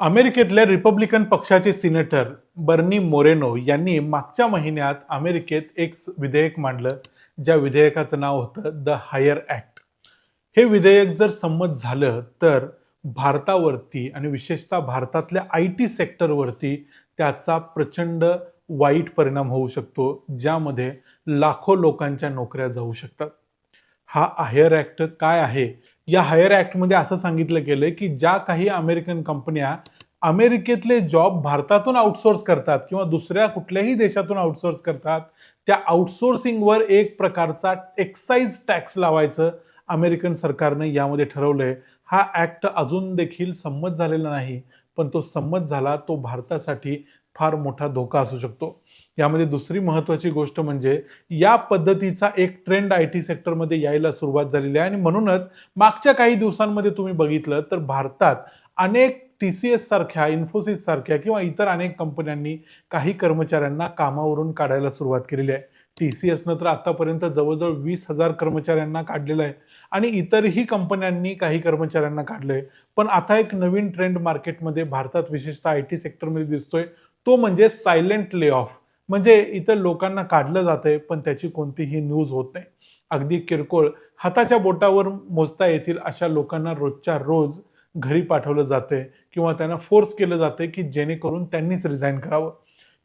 अमेरिकेतल्या रिपब्लिकन पक्षाचे senator Bernie Moreno यांनी मागच्या महिन्यात अमेरिकेत एक विधेयक मांडलं ज्या विधेयकाचं नाव होतं द हायर ॲक्ट हे विधेयक जर संमत झालं तर भारतावरती आणि विशेषतः भारतातल्या आय टी सेक्टरवरती त्याचा प्रचंड वाईट परिणाम होऊ शकतो ज्यामध्ये लाखो लोकांच्या नोकऱ्या जाऊ शकतात. हा हायर ॲक्ट काय आहे? या हायर ॲक्टमध्ये असं सांगितलं गेलं की ज्या काही अमेरिकन कंपन्या अमेरिकेतले जॉब भारतातून आउटसोर्स करतात किंवा दुसऱ्या कुठल्याही देशातून आउटसोर्स करतात त्या आउटसोर्सिंगवर एक प्रकारचा एक्साईज टॅक्स लावायचं अमेरिकन सरकारनं यामध्ये ठरवलंय. हा ॲक्ट अजून देखील संमत झालेला नाही पण तो संमत झाला तो भारतासाठी फार मोठा धोका असू शकतो. यामध्ये दुसरी महत्त्वाची गोष्ट म्हणजे या पद्धतीचा एक ट्रेंड आय टी सेक्टरमध्ये यायला सुरुवात झालेली आहे. आणि म्हणूनच मागच्या काही दिवसांमध्ये तुम्ही बघितलं तर भारतात अनेक टी सी एस सारख्या इन्फोसिस सारख्या किंवा इतर अनेक कंपन्यांनी काही कर्मचाऱ्यांना कामावरून काढायला सुरुवात केलेली आहे. टी सी एसनं तर आतापर्यंत जवळजवळ वीस हजार कर्मचाऱ्यांना काढलेलं आहे. आणि इतरही कंपन्यांनी काही कर्मचाऱ्यांना काढलंय. पण आता एक नवीन ट्रेंड मार्केटमध्ये भारतात विशेषतः आय टी सेक्टरमध्ये दिसतोय. तो म्हणजे सायलेंट ले ऑफ म्हणजे इतर लोकांना काढलं जातंय पण त्याची कोणतीही न्यूज होत नाही. अगदी किरकोळ हाताच्या बोटावर मोजता येतील अशा लोकांना रोजच्या रोज घरी पाठवलं जातंय किंवा त्यांना फोर्स केलं जातंय की जेणेकरून त्यांनीच रिझाईन करावं.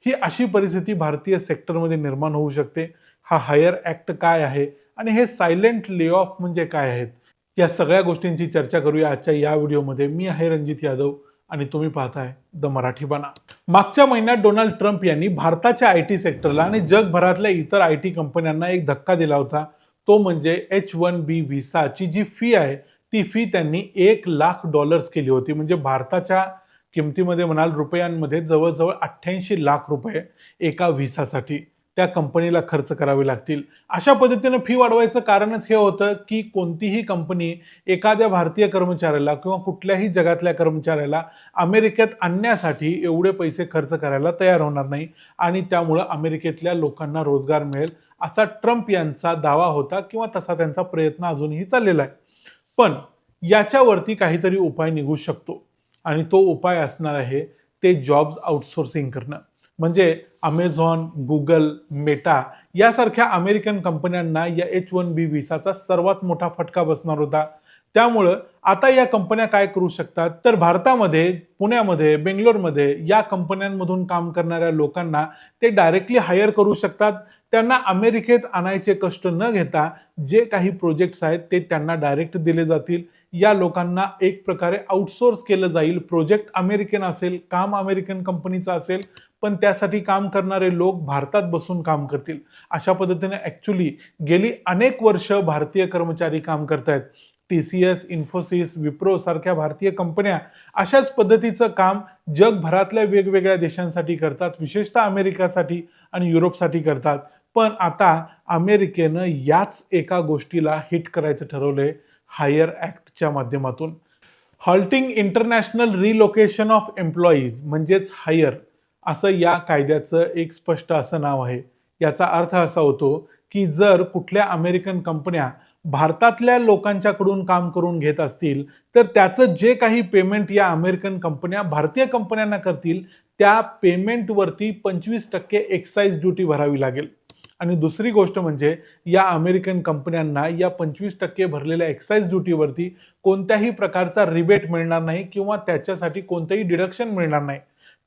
ही अशी परिस्थिती भारतीय सेक्टरमध्ये निर्माण होऊ शकते. हा हायर ॲक्ट काय आहे आणि हे सायलेंट ले ऑफ म्हणजे काय आहेत? या सगळ्या गोष्टींची चर्चा करूया आजच्या या व्हिडिओमध्ये मी आहे रणजित यादव. आणि तुम्ही पाहताय द मराठी बना. मागच्या महिन्यात डोनाल्ड ट्रम्प यांनी भारताच्या आय टी सेक्टरला आणि जगभरातल्या इतर आय टी कंपन्यांना एक धक्का दिला होता. तो म्हणजे एच वन बी व्हिसाची जी फी आहे ती फी त्यांनी एक लाख डॉलर्स केली होती. म्हणजे भारताच्या किमतीमध्ये म्हणाल रुपयांमध्ये जवळजवळ अठ्ठ्याऐंशी लाख रुपये एका व्हिसासाठी. त्या कंपनीला खर्च करावे लागतील. अशा पद्धतीनं फी वाढवायचं कारणच हे होतं की कोणतीही कंपनी एखाद्या भारतीय कर्मचाऱ्याला किंवा कुठल्याही जगातल्या कर्मचाऱ्याला अमेरिकेत आणण्यासाठी एवढे पैसे खर्च करायला तयार होणार नाही आणि त्यामुळं अमेरिकेतल्या लोकांना रोजगार मिळेल असा ट्रम्प यांचा दावा होता किंवा तसा त्यांचा प्रयत्न अजूनही चाललेला आहे. पण याच्यावरती काहीतरी उपाय निघू शकतो आणि तो उपाय असणार आहे ते जॉब्स आउटसोर्सिंग करणं. म्हणजे अमेझॉन गुगल मेटा यासारख्या अमेरिकन कंपन्यांना या एच वन बी व्हिसाचा सर्वात मोठा फटका बसणार होता. त्यामुळं आता या कंपन्या काय करू शकतात? तर भारतामध्ये पुण्यामध्ये बेंगलोरमध्ये या कंपन्यांमधून काम करणाऱ्या लोकांना ते डायरेक्टली हायर करू शकतात. त्यांना अमेरिकेत आणायचे कष्ट न घेता जे काही प्रोजेक्ट्स आहेत ते त्यांना डायरेक्ट दिले जातील. या लोकांना एक प्रकारे आउटसोर्स केलं जाईल. प्रोजेक्ट अमेरिकन असेल काम अमेरिकन कंपनीचं असेल पण त्यासाठी काम करणारे लोक भारतात बसून काम करतील. अशा पद्धतीने ॲक्च्युली गेली अनेक वर्ष भारतीय कर्मचारी काम करतायत. T C S Infosys Wipro सारख्या भारतीय कंपन्या अशाच पद्धतीचं काम जगभरातल्या वेगवेगळ्या देशांसाठी करतात. विशेषतः अमेरिकासाठी आणि युरोपसाठी करतात. पण आता अमेरिकेनं याच एका गोष्टीला हिट करायचं ठरवलंय हायर ॲक्टच्या माध्यमातून. Halting international relocation of employees म्हणजेच हायर असं या कायद्याचं एक स्पष्ट असं नाव आहे. याचा अर्थ असा होतो की जर कुठल्या अमेरिकन कंपन्या भारतातल्या लोकांच्याकडून काम करून घेत असतील तर त्याचं जे काही पेमेंट या अमेरिकन कंपन्या भारतीय कंपन्यांना करतील त्या पेमेंटवरती पंचवीस टक्के एक्साईज ड्युटी भरावी लागेल. आणि दुसरी गोष्ट म्हणजे या अमेरिकन कंपन्यांना या पंचवीस टक्के भरलेल्या एक्साईज ड्युटीवरती कोणत्याही प्रकारचा रिबेट मिळणार नाही किंवा त्याच्यासाठी कोणतंही डिडक्शन मिळणार नाही.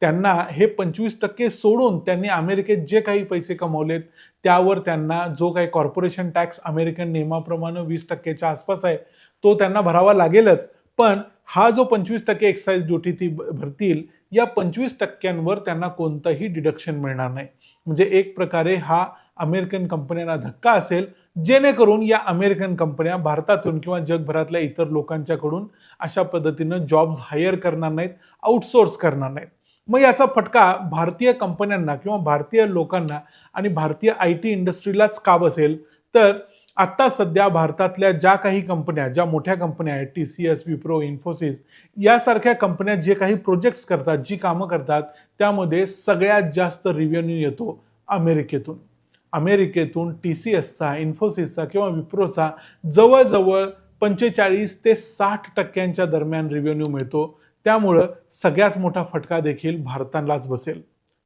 त्यांना हे पंचवीस टक्के सोडून त्यांनी अमेरिकेत जे काही पैसे कमवलेत त्यावर त्यांना जो काही कॉर्पोरेशन टॅक्स अमेरिकन नियमाप्रमाणे वीस टक्क्याच्या आसपास आहे तो त्यांना भरावा लागेलच. पण हा जो पंचवीस टक्के एक्साईज ड्युटी ती भरतील या पंचवीस टक्क्यांवर त्यांना कोणतंही डिडक्शन मिळणार नाही. म्हणजे एक प्रकारे हा अमेरिकन कंपन्यांना धक्का असेल जेणेकरून या अमेरिकन कंपन्या भारतातून किंवा जगभरातल्या इतर लोकांच्याकडून अशा पद्धतीनं जॉब्स हायर करणार नाहीत आउटसोर्स करणार नाहीत. मग याचा फटका भारतीय कंपन्यांना किंवा भारतीय लोकांना आणि भारतीय आय टी इंडस्ट्रीलाच का बसेल? तर आत्ता सध्या भारतातल्या ज्या काही कंपन्या ज्या मोठ्या कंपन्या आहेत T C S Wipro Infosys यासारख्या कंपन्या जे काही प्रोजेक्ट्स करतात जी कामं करतात त्यामध्ये सगळ्यात जास्त रिव्हेन्यू येतो अमेरिकेतून. अमेरिकेतून टी सी एसचा इन्फोसिसचा किंवा विप्रोचा जवळजवळ पंचेचाळीस ते साठ टक्क्यांच्या दरम्यान रिव्हेन्यू मिळतो. त्यामुळं सगळ्यात मोठा फटका देखील भारतालाच बसेल.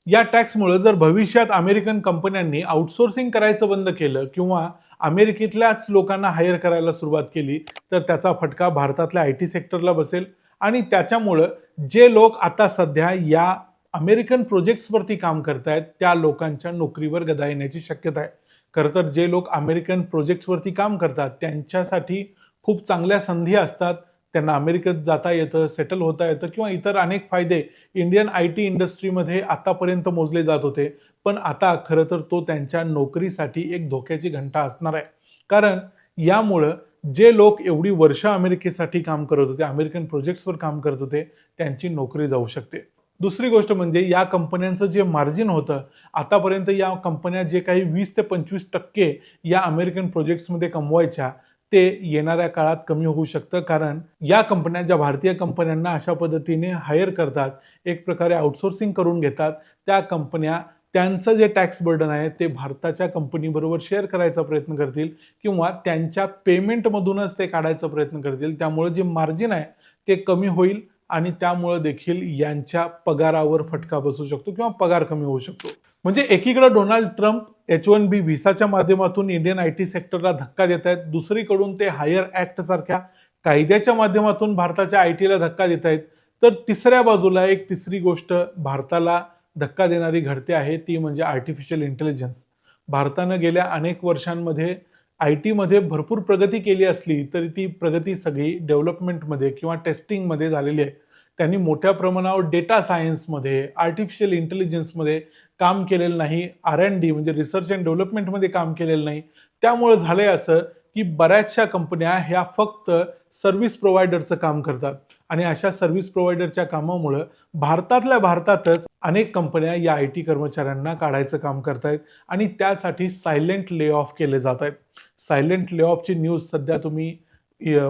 या टॅक्समुळे जर भविष्यात अमेरिकन कंपन्यांनी आउटसोर्सिंग करायचं बंद केलं किंवा अमेरिकेतल्याच लोकांना हायर करायला सुरुवात केली तर त्याचा फटका भारतातल्या आय टी सेक्टरला बसेल. आणि त्याच्यामुळं जे लोक आता सध्या या अमेरिकन प्रोजेक्ट्सवरती काम करतायत त्या लोकांच्या नोकरीवर गदा येण्याची शक्यता आहे. खरं तर जे लोक अमेरिकन प्रोजेक्ट्सवरती काम करतात त्यांच्यासाठी खूप चांगल्या संधी असतात. त्यांना अमेरिकेत जाता येतं सेटल होता येतं किंवा इतर अनेक फायदे इंडियन आय टी इंडस्ट्रीमध्ये आतापर्यंत मोजले जात होते. पण आता खरं तर तो त्यांच्या नोकरीसाठी एक धोक्याची घंटा असणार आहे. कारण यामुळं जे लोक एवढी वर्ष अमेरिकेसाठी काम करत होते अमेरिकन प्रोजेक्ट्सवर काम करत होते त्यांची नोकरी जाऊ शकते. दुसरी गोष्ट म्हणजे या कंपन्यांचं जे मार्जिन होतं आतापर्यंत या कंपन्या जे काही वीस ते पंचवीस टक्के या अमेरिकन प्रोजेक्ट्समध्ये कमवायच्या ते येणाऱ्या काळात कमी होऊ शकतं कारण या कंपन्या ज्या भारतीय कंपन्यांना अशा पद्धतीने हायर करतात एक प्रकारे आउटसोर्सिंग करून घेतात त्या कंपन्या त्यांचं जे टॅक्स बर्डन आहे ते भारताच्या कंपनीबरोबर शेअर करायचा प्रयत्न करतील किंवा त्यांच्या पेमेंटमधूनच ते काढायचा प्रयत्न करतील. त्यामुळे जे मार्जिन आहे ते कमी होईल आणि त्यामुळं देखील यांच्या पगारावर फटका बसू शकतो किंवा पगार कमी होऊ शकतो. म्हणजे एकीकडे Donald Trump H one B व्हिसाच्या माध्यमातून इंडियन आय टी सेक्टरला धक्का देत आहेत. दुसरीकडून ते हायर ऍक्ट सारख्या कायद्याच्या माध्यमातून भारताच्या आय टीला धक्का देत आहेत. तर तिसऱ्या बाजूला एक तिसरी गोष्ट भारताला धक्का देणारी घडते आहे ती म्हणजे आर्टिफिशियल इंटेलिजन्स भारतानं गेल्या अनेक वर्षांमध्ये आय टीमध्ये भरपूर प्रगती केली असली तरी ती प्रगती सगळी डेव्हलपमेंटमध्ये किंवा टेस्टिंगमध्ये झालेली आहे. त्यांनी मोठ्या प्रमाणावर डेटा सायन्समध्ये आर्टिफिशियल इंटेलिजन्समध्ये काम केलेलं नाही. आर अँड डी म्हणजे रिसर्च अँड डेव्हलपमेंटमध्ये काम केलेलं नाही. त्यामुळे झालंय असं की बऱ्याचशा कंपन्या ह्या फक्त सर्व्हिस प्रोव्हायडरचं काम करतात. आणि अशा सर्व्हिस प्रोव्हायडरच्या कामामुळं भारतातल्या भारतातच अनेक कंपन्या या आय टी कर्मचाऱ्यांना काढायचं काम करतायत आणि त्यासाठी सायलेंट ले ऑफ केले जात आहेत सायलेंट ले ऑफची न्यूज सध्या तुम्ही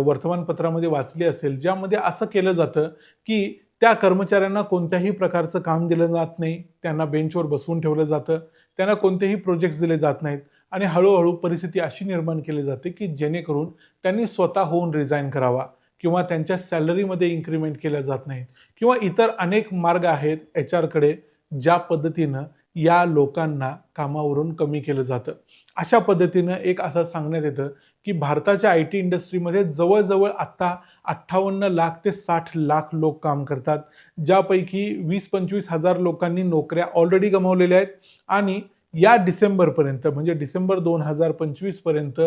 वर्तमानपत्रामध्ये वाचली असेल ज्यामध्ये असं केलं जातं की त्या कर्मचाऱ्यांना कोणत्याही प्रकारचं काम दिलं जात नाही त्यांना बेंचवर बसवून ठेवलं जातं त्यांना कोणतेही प्रोजेक्ट्स दिले जात नाहीत. आणि हळूहळू परिस्थिती अशी निर्माण केली जाते की जेणेकरून त्यांनी स्वतः होऊन रिझाईन करावा किंवा त्यांच्या सॅलरीमध्ये इन्क्रीमेंट केल्या जात नाहीत. किंवा इतर अनेक मार्ग आहेत एच आरकडे ज्या पद्धतीनं या लोकांना कामावरून कमी केलं जातं. अशा पद्धतीनं एक असं सांगण्यात येतं की भारताच्या आय टी इंडस्ट्रीमध्ये जवळजवळ आत्ता अठ्ठावन्न लाख ते साठ लाख लोक काम करतात ज्यापैकी वीस पंचवीस हजार लोकांनी नोकऱ्या ऑलरेडी गमावलेल्या आहेत आणि या डिसेंबरपर्यंत म्हणजे डिसेंबर दोन हजार पंचवीसपर्यंत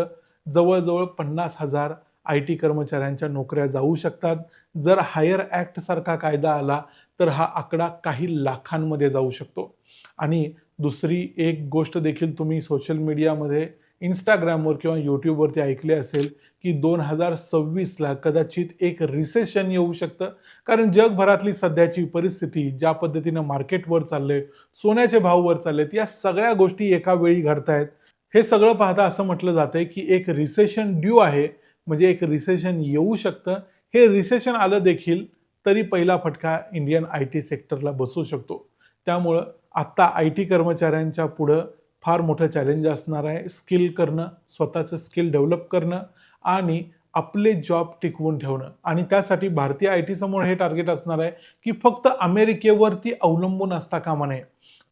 जवळजवळ पन्नास हजार आय टी कर्मचाऱ्यांच्या नोकऱ्या जाऊ शकतात. जर हायर ॲक्टसारखा कायदा आला तर हा आकडा काही लाखांमध्ये जाऊ शकतो. आणि दुसरी एक गोष्ट देखील तुम्ही सोशल मीडियामध्ये इंस्टाग्रामवर किंवा यूट्यूबवरती ऐकले असेल की दोन हजार सव्वीसला कदाचित एक रिसेशन येऊ शकतं. कारण जगभरातली सध्याची परिस्थिती ज्या पद्धतीनं मार्केटवर चालले सोन्याचे भाव वर चाललेत या सगळ्या गोष्टी एका वेळी घडतायत. हे सगळं पाहता असं म्हटलं जातंय की एक रिसेशन ड्यू आहे म्हणजे एक रिसेशन येऊ शकतं. हे रिसेशन आलं देखील तरी पहिला फटका इंडियन आय टी सेक्टरला बसू शकतो. त्यामुळं आत्ता आय टी कर्मचाऱ्यांच्या पुढं फार मोठं चॅलेंज असणार आहे. स्किल करणं स्वतःचं स्किल डेव्हलप करणं आणि आपले जॉब टिकवून ठेवणं. आणि त्यासाठी भारतीय आय टी समोर हे टार्गेट असणार आहे की फक्त अमेरिकेवरती अवलंबून असता कामा नये.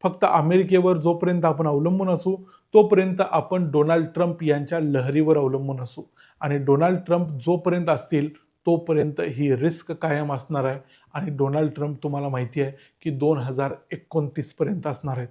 फक्त अमेरिकेवर जोपर्यंत आपण अवलंबून असू तोपर्यंत आपण डोनाल्ड ट्रम्प यांच्या लहरीवर अवलंबून असू. आणि डोनाल्ड ट्रम्प जोपर्यंत असतील तोपर्यंत ही रिस्क कायम असणार आहे. आणि डोनाल्ड ट्रम्प तुम्हाला माहिती आहे की दोन हजार एकोणतीसपर्यंत असणार आहेत.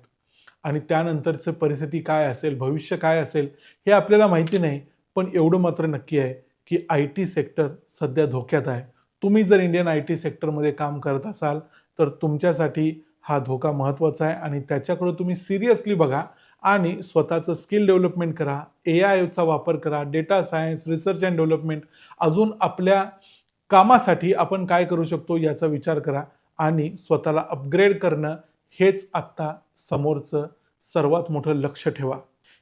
आणि त्यानंतरचं परिस्थिती काय असेल भविष्य काय असेल हे आपल्याला माहिती नाही पण एवढं मात्र नक्की आहे की आय टी सेक्टर सध्या धोक्यात आहे. तुम्ही जर इंडियन आय टी सेक्टरमध्ये काम करत असाल तर तुमच्यासाठी हा धोका महत्त्वाचा आहे आणि त्याच्याकडे तुम्ही सिरियसली बघा आणि स्वतःचं स्किल डेव्हलपमेंट करा ए आयचा वापर करा data science research and development अजून आपल्या कामासाठी आपण काय करू शकतो याचा विचार करा आणि स्वतःला अपग्रेड करणं हेच आत्ता समोरचं सर्वात मोठं लक्ष ठेवा.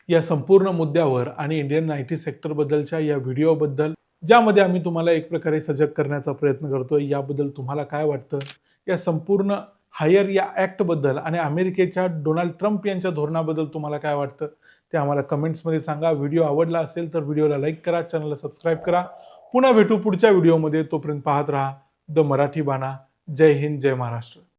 या संपूर्ण मुद्द्यावर आणि इंडियन आय टी सेक्टरबद्दलच्या या व्हिडिओबद्दल ज्यामध्ये आम्ही तुम्हाला एक प्रकारे सजग करण्याचा प्रयत्न करतोय याबद्दल तुम्हाला काय वाटतं? या संपूर्ण हायर या ॲक्टबद्दल आणि अमेरिकेच्या डोनाल्ड ट्रम्प यांच्या धोरणाबद्दल तुम्हाला काय वाटतं? ते आम्हाला कमेंट्समध्ये सांगा. व्हिडिओ आवडला असेल तर व्हिडिओला लाईक करा चॅनलला सबस्क्राईब करा. पुन्हा भेटू पुढच्या व्हिडिओमध्ये. तोपर्यंत पाहत राहा. द मराठी बाणा. जय हिंद जय महाराष्ट्र.